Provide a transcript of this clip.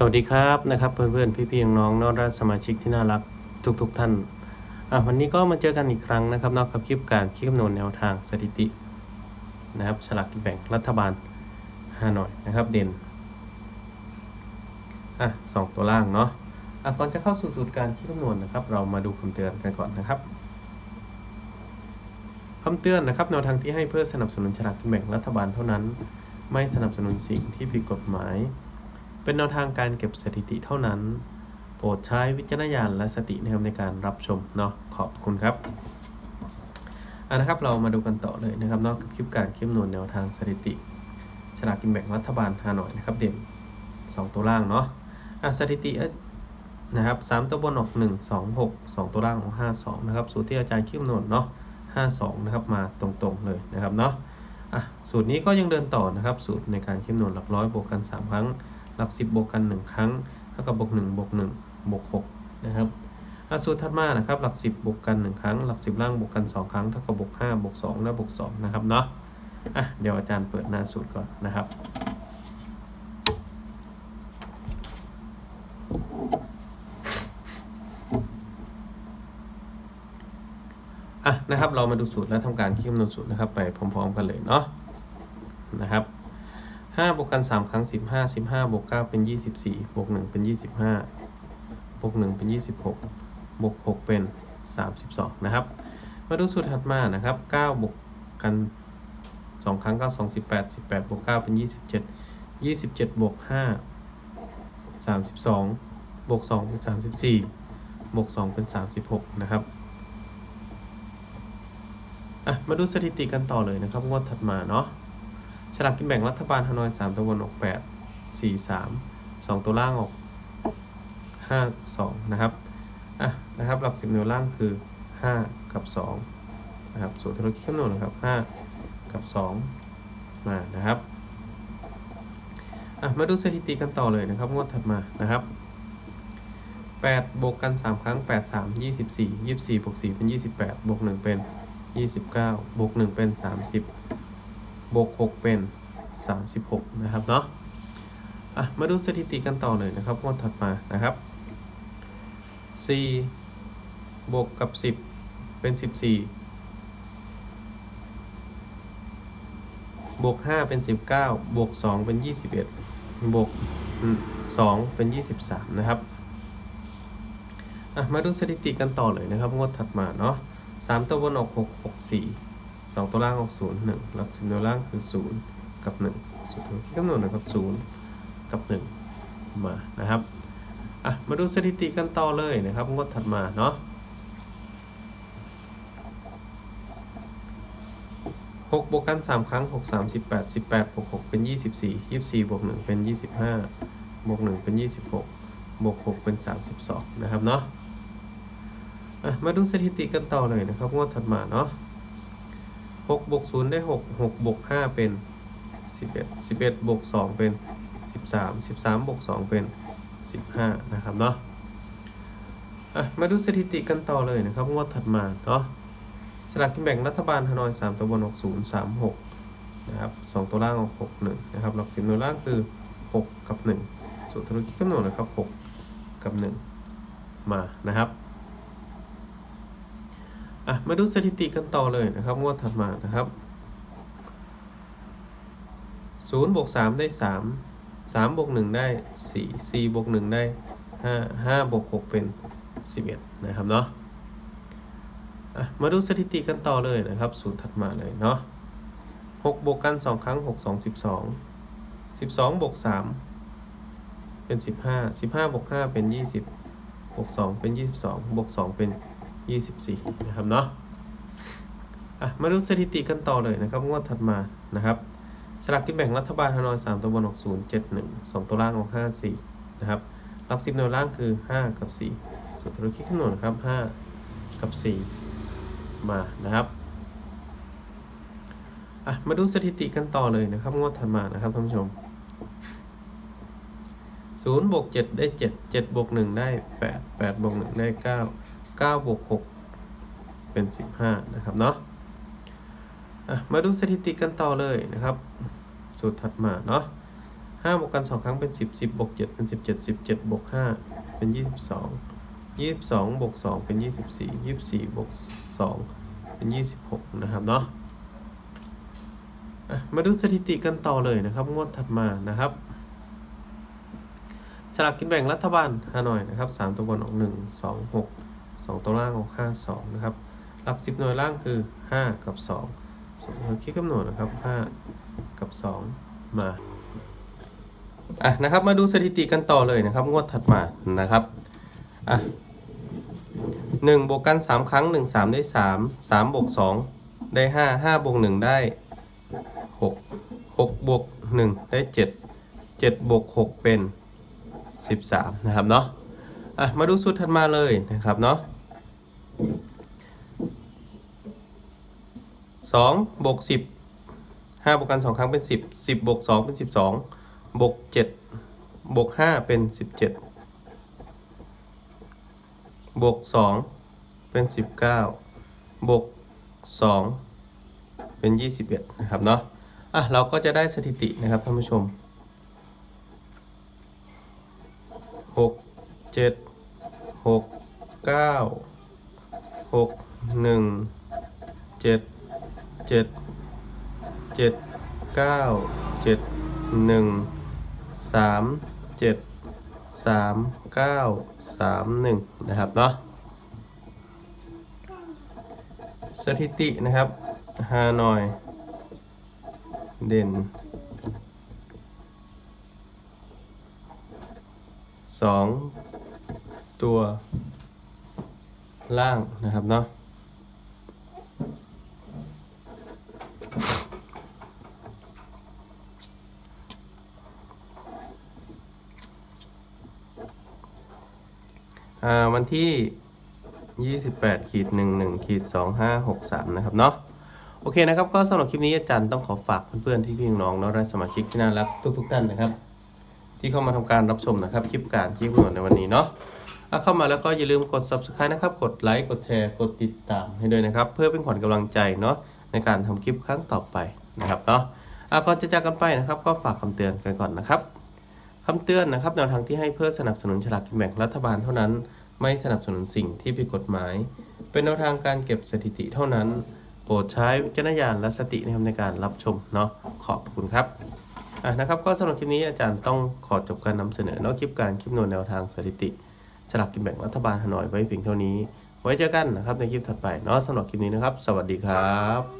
สวัสดีครับนะครับ เพื่อนๆพี่ๆน้องๆนอกราชสมาชิกที่น่ารักทุกๆทท่านอะวันนี้ก็มาเจอกันอีกครั้งนะครับนอกกับคลิปการคิดคำนวณแนวทางสถิตินะครับฉลากกินแบ่งรัฐบาลฮานอยนะครับเด่นอะสองตัวล่างเนาะอะก่อนจะเข้าสู่สูตรการคิดคำนวณนะครับ เรามาดูคำเตือนกันก่อนนะครับคำเตือนนะครับแนวทางที่ให้เพื่อสนับสนุนฉลากกินแบ่งรัฐบาลเท่านั้น ไม่สนับสนุนสิ่งที่ผิดกฎหมาย เป็นแนวทางการเก็บสถิติเท่านั้น โปรดใช้วิจารณญาณและสตินะครับในการรับชมเนาะขอบคุณครับอะนะครับเรามาดูกันต่อเลยนะครับนอกกับคลิปการคลิปนวณแนวทางสถิติฉลากกินแบ่งรัฐบาลฮานอยนะครับ เด่น 2 ตัวล่างเนาะอะสถิติเอ้ยนะครับสามตัวบนออก1 2 6 2ตัวล่างออก5 2นะครับ สูตรที่อาจารย์คลิปนวณเนาะ5 2นะครับมาตรงๆเลยนะครับเนาะอะสูตรนี้ก็ยังเดินต่อนะครับ สูตรในการคลิปนวณหลักร้อยบวกกัน3ครั้ง หลัก 10 บวกกัน 1 ครั้งเท่ากับบวก1บวก1บวก6นะครับอะสูตรถัดมานะครับ หลัก 10 บวกกัน 1 ครั้ง หลัก 10 ล่างบวกกัน 2 ครั้งเท่ากับบวก5บวก2และบวก2นะครับเนาะอะเดี๋ยวอาจารย์เปิดหน้าสูตรก่อนนะครับอะนะครับเรามาดูสูตรและทำการคิดคำนวณสูตรนะครับ ไปพร้อมๆกันเลยเนาะนะครับ ห้าบวกกันสามครั้งสิบห้าสิบห้าบวกเก้าเป็นยี่สิบสี่บวกหนึ่งเป็นยี่สิบห้าบวกหนึ่งเป็นยี่สิบหกบวกหกเป็นสามสิบสองนะครับ มาดูสูตรถัดมานะครับเก้าบวกกันสองครั้งเก้าสองสิบแปดสิบแปดบวกเก้าเป็นยี่สิบเจ็ดยี่สิบเจ็ดบวกห้าสามสิบสองบวกสองเป็นสามสิบสี่บวกสองเป็นสามสิบหกนะครับอะมาดูสถิติกันต่อเลยนะครับงวดถัดมาเนาะ ฉลากกินแบ่งรัฐบาลฮานอยสามตัวบนออกแปดสี่สามสองตัวล่างออกห้าสองนะครับอะนะครับหลักสิบแนวล่างคือห้ากับสองนะครับสูตรธุรกิจคำนวณนะครับห้ากับสองมานะครับอะมาดูสถิติกันต่อเลยนะครับงวดถัดมานะครับแปดบวกกันสามครั้งแปดสามยี่สิบสี่ยี่สิบสี่บวกสี่เป็นยี่สิบแปดบวกหนึ่งเป็นยี่สิบเก้าบวกหนึ่งเป็นสามสิ บวกหกเป็นสามสิบหกนะครับเนาะอะมาดูสถิติกันต่อเลยนะครับงวดถัดมานะครับสี่บวกกับสิบเป็นสิบสี่บวกห้าเป็นสิบเก้าบวกสองเป็นยี่สิบเอ็ดบวกสองเป็นยี่สิบสามนะครับอะมาดูสถิติกันต่อเลยนะครับงวดถัดมาเนาะสามตัวบนออกหกหกสี่ งตัวล่างออกศูนย์หนึ่งหลักสิบตัวล่างคือศูนย์กับหนึ่งสุดท้ายที่กำหนดนะครับศูนย์กับหนึ่งมานะครับอะมาดูสถิติกันต่อเลยนะครับงวดถัดมาเนาะหกบวกกันสามครั้งหกสามสิบแปดสิบแปดบวกหกเป็นยี่สิบสี่ยี่สิบสี่บวกหนึ่งเป็นยี่สิบห้าบวกหนึ่งเป็นยี่สิบหกบวกหกเป็นสามสิบสองนะครับเนาะอะมาดูสถิติกันต่อเลยนะครับงวดถัดมาเนาะ หกบวกศูนย์ได้หกหกบวกห้าเป็นสิบเอ็ดสิบเอ็ดบวกสองเป็นสิบสามสิบสามบวกสองเป็นสิบห้านะครับเนาะอะมาดูสถิติกันต่อเลยนะครับงวดถัดมาเนาะสลากกินแบ่งรัฐบาลฮานอยสามตัวบนออกศูนย์สามหกนะครับสองตัวล่างออกหกหนึ่งนะครับหลักสิบหน่วยล่างคือหกกับหนึ่งสูตรธุรกิจกำหนดนะครับหกกับหนึ่งมานะครับ อะมาดูสถิติกันต่อเลยนะครับ งวดถัดมานะครับศูนย์บวกสามได้สามสามบวกหนึ่งได้สี่สี่บวกหนึ่งได้ห้าห้าบวกหกเป็นสิบเอ็ดนะครับเนาะอะมาดูสถิติกันต่อเลยนะครับสูตรถัดมาเลยเนาะหกบวกกันสองครั้งหกสองสิบสองสิบสองบวกสามเป็นสิบห้าสิบห้าบวกห้าเป็นยี่สิบบวกสองเป็นยี่สิบสองบวกสองเป็น 24 นะครับเนาะอะมาดูสถิติกันต่อเลยนะครับงวดถัดมานะครับฉลากกินแบ่งรัฐบาลฮานอย3ตัวบนออก0 7 1 2 ตัวล่างออก5 4 นะครับหลักสิบแนวล่างคือ 5 กับ 4สุดธุรกิจคำนวณนครับ 5 กับ 4 มานะครับอะมาดูสถิติกันต่อเลยนะครับ งวดถัดมานะครับท่านผู้ชม0บวก7ได้ 7 7บวก1ได้ 8 8บวก1ได้ 9 9บวก6เป็น 15 นะครับเนาะมาดูสถิติกันต่อเลยนะครับ สูตรถัดมาเนาะห้าบวกกันสองครั้งเป็นสิบสิบบวกเจ็ดเป็นสิบเจ็ดสิบเจ็ดบวกห้าเป็นยี่สิบสองยี่สิบสองบวกสองเป็นยี่สิบสี่ยี่สิบสี่บวกสองเป็นยี่สิบหกนะครับเนาะมาดูสถิติกันต่อเลยนะครับ งวดถัดมานะครับฉลากกินแบ่งรัฐบาลฮานอยนะครับสามตัวบนออกหนึ่ง สองตัวล่างออกห้าสองนะครับหลักสิบหน่วยล่างคือห้ากับสองสองหน่วยคิดกำหนดนะครับห้ากับสองมาอะนะครับมาดูสถิติกันต่อเลยนะครับ งวดถัดมานะครับอะหนึ่งบวกกันสามครั้งหนึ่งสามได้สามสามบวกสองได้ห้าห้าบวกหนึ่งได้หกหกบวกหนึ่งได้เจ็ดเจ็ดบวกหกเป็นสิบสามนะครับเนาะอะมาดูสูตรถัดมาเลยนะครับเนาะ สองบวกสิบห้าบวกกันสองครั้งเป็นสิบสิบบวกสองเป็นสิบสองบวกเจ็ดบวกห้าเป็นสิบเจ็ดบวกสองเป็นสิบเก้าบวกสองเป็นยี่สิบเอ็ดนะครับเนาะอะเราก็จะได้สถิตินะครับท่านผู้ชมหกเจ็ดหก เจ็ดเจ็ดเก้าเจ็ดหนึ่งสามเจ็ดสามเก้าสามหนึ่งนะครับเนาะสถิตินะครับฮานอย เด่นสองตัวล่างนะครับเนาะ วันที่ 28ขีด11ขีด2563 นะครับเนาะโอเคนะครับ ก็สำหรับคลิปนี้อาจารย์ต้องขอฝากเพื่อนๆที่พี่น้องเนาะและสมาชิกที่น่ารักทุกๆท่านนะครับ ที่เข้ามาทำการรับชมนะครับ คลิปการคลิปหนในวันนี้เนาะถ้าเข้ามาแล้วก็อย่าลืมกด subscribe นะครับ กดไลค์กดแชร์กดติดตามให้ด้วยนะครับ เพื่อเป็นขวัญกำลังใจเนาะในการทำคลิปครั้งต่อไปนะครับเนาะอะก่อนจะจากกันไปนะครับ ก็ฝากคำเตือนกันก่อนนะครับ คำเตือนนะครับแนวทางที่ให้เพื่อสนับสนุนฉลากกินแบ่งรัฐบาลเท่านั้น ไม่สนับสนุนสิ่งที่ผิดกฎหมาย เป็นแนวทางการเก็บสถิติเท่านั้น โปรดใช้วิจารณญาณและสตินในการรับชมเนาะขอบคุณครับอะนะครับก็สำหรับคลิปนี้อาจารย์ต้องขอจบการนำเสนอเนาะคลิปการคลิปนวดแนวทางสถิติฉลากกินแบ่งรัฐบาลฮานอยไว้เพียงเท่านี้ ไว้เจอกันนะครับในคลิปถัดไปเนาะสำหรับคลิปนี้นะครับ สวัสดีครับ